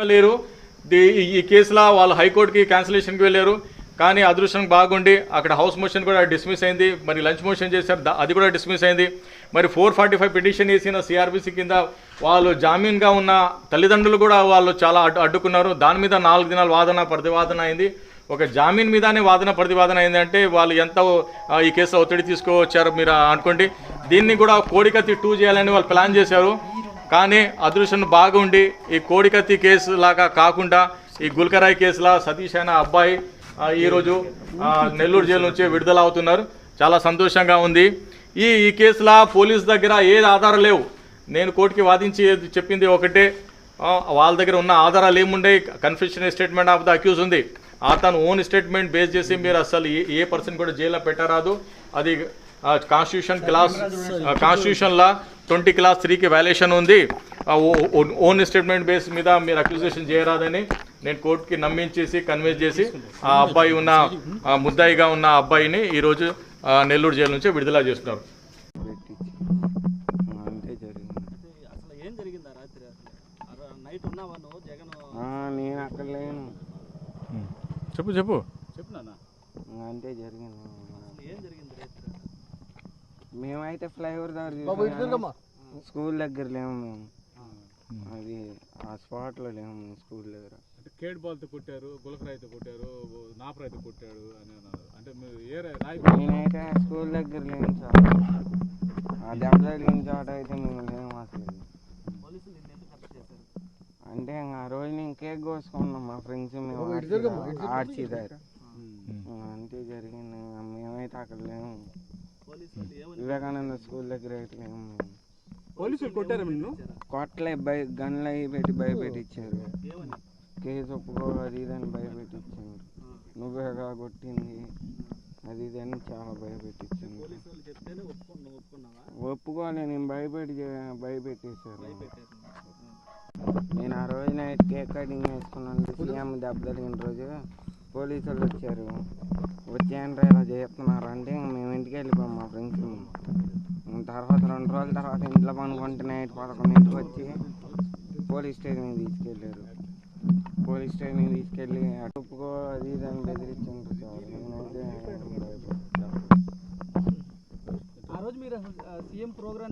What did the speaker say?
లేరు. ఈ- కేసులో వాళ్ళు హైకోర్టుకి క్యాన్సిలేషన్కి వెళ్ళారు. కానీ అదృష్టం బాగుండి అక్కడ హౌస్ మోషన్ కూడా డిస్మిస్ అయింది. మరి లంచ్ మోషన్ చేశారు అది కూడా డిస్మిస్ అయింది. మరి ఫోర్ ఫార్టీ ఫైవ్ పిటిషన్ వేసిన సిఆర్బీసీ కింద వాళ్ళు జామీన్గా ఉన్న తల్లిదండ్రులు కూడా వాళ్ళు చాలా అడ్డు అడ్డుకున్నారు. దాని మీద నాలుగు దినాలు వాదన ప్రతివాదన అయింది. ఒక జామీన్ మీదనే వాదన ప్రతివాదన అయిందంటే వాళ్ళు ఎంత ఈ కేసులో ఒత్తిడి తీసుకువచ్చారో మీరు అనుకోండి. దీన్ని కూడా కోడికత్తి టూ చేయాలని వాళ్ళు ప్లాన్ చేశారు. కానీ అదృష్టం బాగుండి ఈ కోడికత్తి కేసు లాగా కాకుండా ఈ గుల్కరాయ్ కేసులా సతీష్ అనే అబ్బాయి ఈరోజు నెల్లూరు జైలు నుంచి విడుదల అవుతున్నారు చాలా సంతోషంగా ఉంది. ఈ ఈ కేసులా పోలీస్ దగ్గర ఏది ఆధారం లేవు. నేను కోర్టుకి వాదించి చెప్పింది ఒకటే వాళ్ళ దగ్గర ఉన్న ఆధారాలు ఏముండే confusion statement of the accused ఉంది. అతను ఓన్ స్టేట్మెంట్ బేస్ చేసి మీరు అసలు ఏ పర్సన్ కూడా జైల్లో పెట్టరాదు. అది కాన్స్టిట్యూషన్ క్లాస్ కాన్స్టిట్యూషన్లా ట్వంటీ క్లాస్ త్రీకి వ్యాలేషన్ ఉంది. ఆ ఓ- ఓ- ఓన్ స్టేట్మెంట్ బేస్ మీద మీరు అక్యూజేషన్ చేయరాదని నేను కోర్టుకి నమ్మించేసి కన్విన్స్ చేసి ఆ అబ్బాయి ఉన్న ముద్దాయిగా ఉన్న అబ్బాయిని ఈరోజు నెల్లూరు జైలు నుంచి విడుదల చేస్తున్నారు. పెట్టించి అంతే జరిగింది అసలు ఏం జరిగిందా రాత్రి అసలు ఆ నైట్ ఉన్నావా నువ్వు జగన్ ఆ, నేను అక్కడ లేను చెప్పు చెప్పు అంతే జరిగింది మేమైతే ఫ్లైఓవర్ దగ్గర చూసాం స్కూల్ దగ్గర లేము మేము. అది ఆ స్పాట్లో లేము మేము స్కూల్ దగ్గర. అంటే కేడ్ బాల్తో కొట్టారు గులకరాయితో కొట్టారు నాపరాయితో కొట్టాడు అని అన్నారు. అంటే మీరు ఏ రాయి నేనైతే స్కూల్ దగ్గర లేను సార్. ఆ దెబ్బ తగిలిన చోట అయితే మేము లేము అసలు. అంటే ఇంక ఆ రోజు నేను కేక్ కోసుకున్నాం మా ఫ్రెండ్స్ మేము ఆర్చి దగ్గర అంతే జరిగింది? ఇంక మేమైతే అక్కడ లేము. వివేకానంద స్కూల్ దగ్గర అయితే లేము మేము. పోలీసులు కొట్టారు నిన్ను? కొట్లే భయ గన్లు అవి పెట్టి భయపెట్టించారు కేసు ఒప్పుకో అది ఇది అని భయపెట్టించారు నువ్వేగా కొట్టింది అది ఇది అని చాలా భయపెట్టించాను నువ్వు ఒప్పుకున్నావా? ఒప్పుకోలే నేను భయపెట్టి పెట్టారు నేను ఆ రోజు నైట్ కేక్ కటింగ్ వేసుకున్నాను సీఎం దెబ్బ తగిలిన రోజు. పోలీసులు వచ్చారు వచ్చేయండి ఇలా చేస్తున్నారు అంటే మేము ఇంటికి వెళ్ళిపోయాం మా ఫ్రెండ్స్ తర్వాత రెండు రోజుల తర్వాత ఇంట్లో పనుకుంటే నైట్ పదకొండు ఇంటికి వచ్చి పోలీస్ స్టేషన్ తీసుకెళ్ళారు. పోలీస్ స్టేషన్ తీసుకెళ్ళి అటుపుకో అది దాన్ని అని బెదిరించాను ఆ రోజు మీరు సీఎం ప్రోగ్రామ్